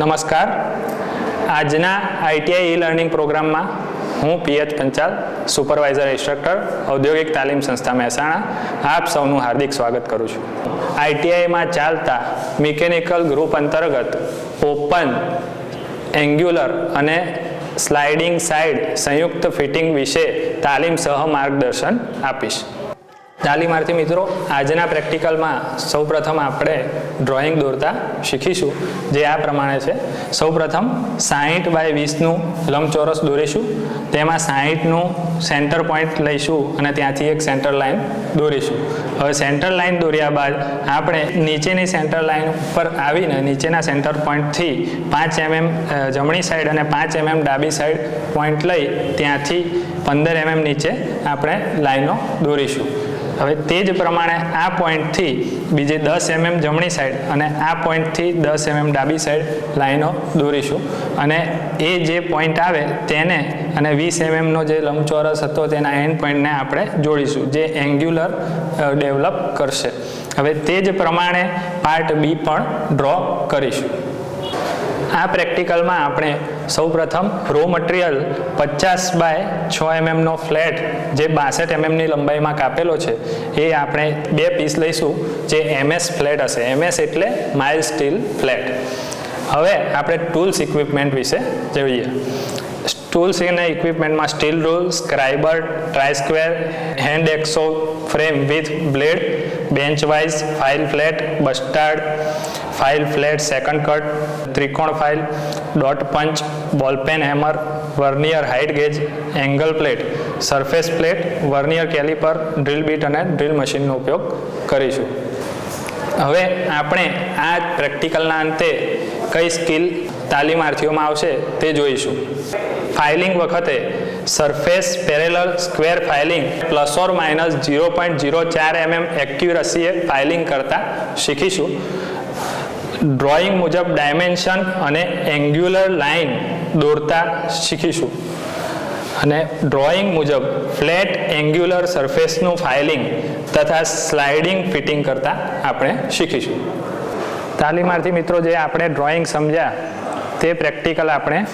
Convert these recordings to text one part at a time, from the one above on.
નમસ્કાર. આજના ITI e learning પ્રોગ્રામમાં હું પીએચ પંચાલ, સુપરવાઇઝર ઇન્સ્ટ્રક્ટર, ઔદ્યોગિક તાલીમ સંસ્થા મહેસાણા. આપ સૌનું હાર્દિક સ્વાગત કરું છું. આઈટીઆઈમાં ચાલતા મિકેનિકલ ગ્રુપ અંતર્ગત ઓપન, એંગ્યુલર અને સ્લાઇડિંગ સાઇડ સંયુક્ત ફિટિંગ વિશે તાલીમ સહ માર્ગદર્શન આપીશ. તાલીમાર્થી મિત્રો, આજના પ્રેક્ટિકલમાં સૌપ્રથમ આપણે ડ્રોઈંગ દોરતા શીખીશું, જે આ પ્રમાણે છે. સૌપ્રથમ સાહીઠ બાય વીસનું લંબચોરસ દોરીશું, તેમાં સાહીઠનું સેન્ટર પોઈન્ટ લઈશું અને ત્યાંથી એક સેન્ટર લાઈન દોરીશું. હવે સેન્ટર લાઇન દોર્યા બાદ આપણે નીચેની સેન્ટર લાઈન ઉપર આવીને નીચેના સેન્ટર પોઈન્ટથી પાંચ એમએમ જમણી સાઈડ અને પાંચ એમએમ ડાબી સાઈડ પોઈન્ટ લઈ ત્યાંથી પંદર એમએમ નીચે આપણે લાઈનો દોરીશું. હવે તે જ પ્રમાણે આ પોઈન્ટથી બીજે દસ એમએમ જમણી સાઈડ અને આ પોઈન્ટથી દસ એમએમ ડાબી સાઈડ લાઈનો દોરીશું. અને એ જે પોઈન્ટ આવે તેને અને વીસ એમએમનો જે લંબચોરસ હતો તેના એન્ડ પોઈન્ટને આપણે જોડીશું, જે એંગ્યુલર ડેવલપ કરશે. હવે તે જ પ્રમાણે પાર્ટ બી પણ ડ્રો કરીશું. આ પ્રેક્ટિકલમાં આપણે સૌપ્રથમ રો મટીરિયલ પચાસ બાય છ એમએમનો ફ્લેટ જે બાસઠ એમએમની લંબાઈમાં કાપેલો છે, એ આપણે બે પીસ લઈશું જે એમએસ ફ્લેટ હશે. એમએસ એટલે માઇલ સ્ટીલ ફ્લેટ હવે આપણે ટૂલ્સ ઇક્વિપમેન્ટ વિશે જોઈએ. ટૂલ્સ અને ઇક્વિપમેન્ટમાં steel rule scriber try square hand hacksaw frame with blade bench vice file flat bastard file flat second cut ત્રિકોણ file dot punch ball peen hammer vernier height gauge angle plate surface plate vernier caliper drill bit અને drill મશીનનો ઉપયોગ કરીશું. હવે આપણે આ પ્રેક્ટિકલના અંતે કઈ સ્કિલ તાલીમાર્થીઓમાં આવશે તે જોઈશું. ફાઇલિંગ વખતે surface parallel square filing plus or minus zero point zero ચાર એમએમ એક્યુરસીએ ફાઇલિંગ કરતા શીખીશું. ડ્રોઈંગ મુજબ ડાયમેન્શન અને એંગ્યુલર લાઇન દોરતા શીખીશું. અને ડ્રોઈંગ મુજબ ફ્લેટ એંગ્યુલર સરફેસનું ફાઇલિંગ તથા સ્લાઇડિંગ ફિટિંગ કરતા આપણે શીખીશું. તાલીમાર્થી મિત્રો જે આપણે ડ્રોઈંગ સમજ્યા, તે પ્રેક્ટિકલ આપણે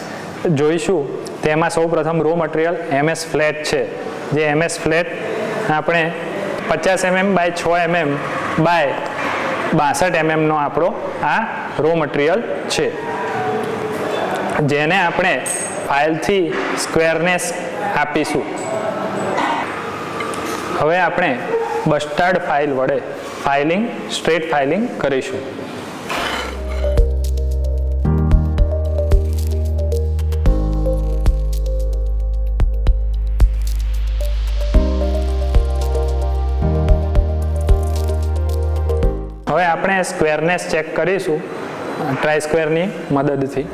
જોઈશું. તેમાં સૌ પ્રથમ રો મટીરિયલ એમએસ ફ્લેટ છે. જે એમએસ ફ્લેટ આપણે પચાસ એમએમ બાય છ એમએમ બાય બાસઠ એમએમનો આપણો આ રો મટીરિયલ છે. જેને આપણે ફાઇલથી સ્ક્વેરનેસ આપીશું. હવે આપણે બસ્ટાર્ડ ફાઇલ વડે ફાઇલિંગ સ્ટ્રેટ ફાઇલિંગ કરીશું. આપણે સ્ક્વેરનેસ ચેક કરીશું. ટ્રાય સ્ક્વેરની મદદથી.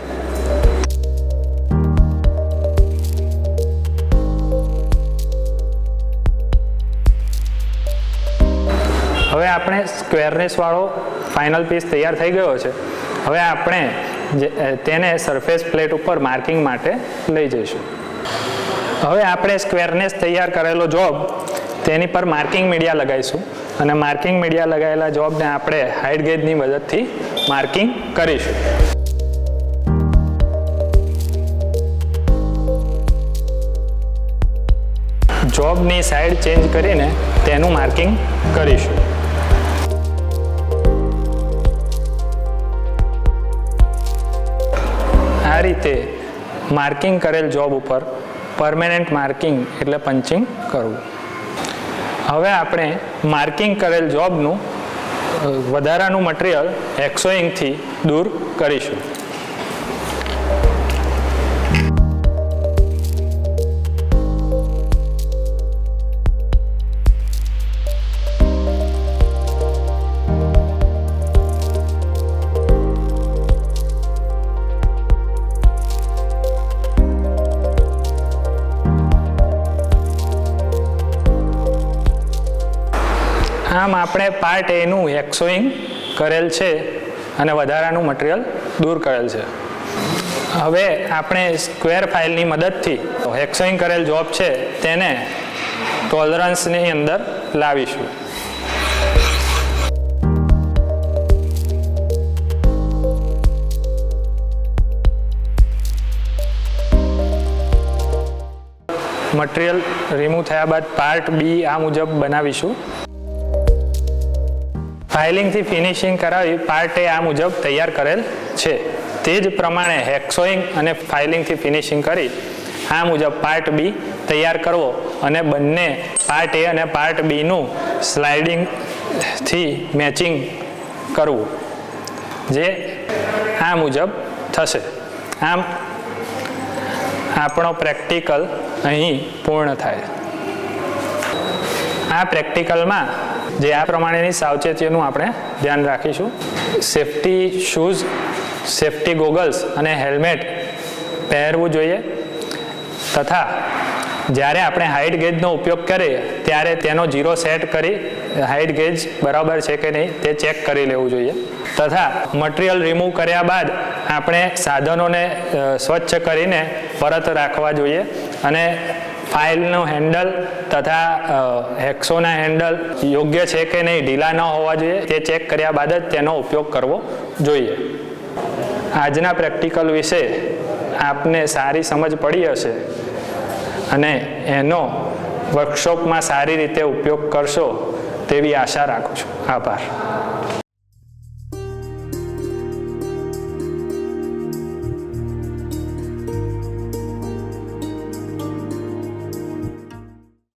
હવે આપણે સ્ક્વેરનેસ વાળો ફાઇનલ પીસ તૈયાર થઈ ગયો છે. હવે આપણે તેને સરફેસ પ્લેટ ઉપર માર્કિંગ માટે લઈ જઈશું. હવે આપણે સ્ક્વેરનેસ તૈયાર કરેલો જોબ તેની પર માર્કિંગ મીડિયા લગાવીશું. અને માર્કિંગ મીડિયા લગાવેલા જોબને આપણે હાઇટ ગેજની મદદથી માર્કિંગ કરીશું. જોબની સાઈડ ચેન્જ કરીને તેનું માર્કિંગ કરીશું. આ રીતે માર્કિંગ કરેલ જોબ ઉપર પરમેનન્ટ માર્કિંગ એટલે પંચિંગ કરવું. હવે આપણે માર્કિંગ કરેલ જોબનું વધારાનું મટીરિયલ એક્સોઇંગથી દૂર કરીશું. આમ આપણે પાર્ટ એનું એક્સોઈંગ કરેલ છે અને વધારાનું મટીરિયલ દૂર કરેલ છે. હવે આપણે સ્ક્વેર ફાઇલની મદદથી હેક્સોઈંગ કરેલ જોબ છે તેને ટોલરન્સની અંદર લાવીશું. મટીરિયલ રિમૂવ થયા બાદ પાર્ટ બી આ મુજબ બનાવીશું. ફાઇલિંગથી ફિનિશિંગ કરાવી પાર્ટ આ મુજબ તૈયાર કરેલ છે. તે જ પ્રમાણે હેક્સોઈંગ અને ફાઇલિંગથી ફિનિશિંગ કરી આ મુજબ પાર્ટ બી તૈયાર કરવો અને બંને પાર્ટ એ અને પાર્ટ બીનું સ્લાઇડિંગથી મેચિંગ કરવું, જે આ મુજબ થશે. આમ આપણો પ્રેક્ટિકલ અહીં પૂર્ણ થાય. આ પ્રેક્ટિકલમાં જે આ પ્રમાણેની સાવચેતીઓનું આપણે ધ્યાન રાખીશું. સેફટી શૂઝ સેફટી ગોગલ્સ અને હેલ્મેટ પહેરવું જોઈએ. તથા જ્યારે આપણે હાઇટ ગેજનો ઉપયોગ કરીએ, ત્યારે તેનો જીરો સેટ કરી હાઇટ ગેજ બરાબર છે કે નહીં તે ચેક કરી લેવું જોઈએ. તથા મટીરિયલ રિમૂવ કર્યા બાદ આપણે સાધનોને સ્વચ્છ કરીને પરત રાખવા જોઈએ. અને ફાઇલનું હેન્ડલ તથા હેક્સોના હેન્ડલ યોગ્ય છે કે નહીં, ઢીલા ન હોવા જોઈએ. તે ચેક કર્યા બાદ જ તેનો ઉપયોગ કરવો જોઈએ. આજના પ્રેક્ટિકલ વિશે આપને સારી સમજ પડી હશે અને એનો વર્કશોપમાં સારી રીતે ઉપયોગ કરશો તેવી આશા રાખું છું. આભાર.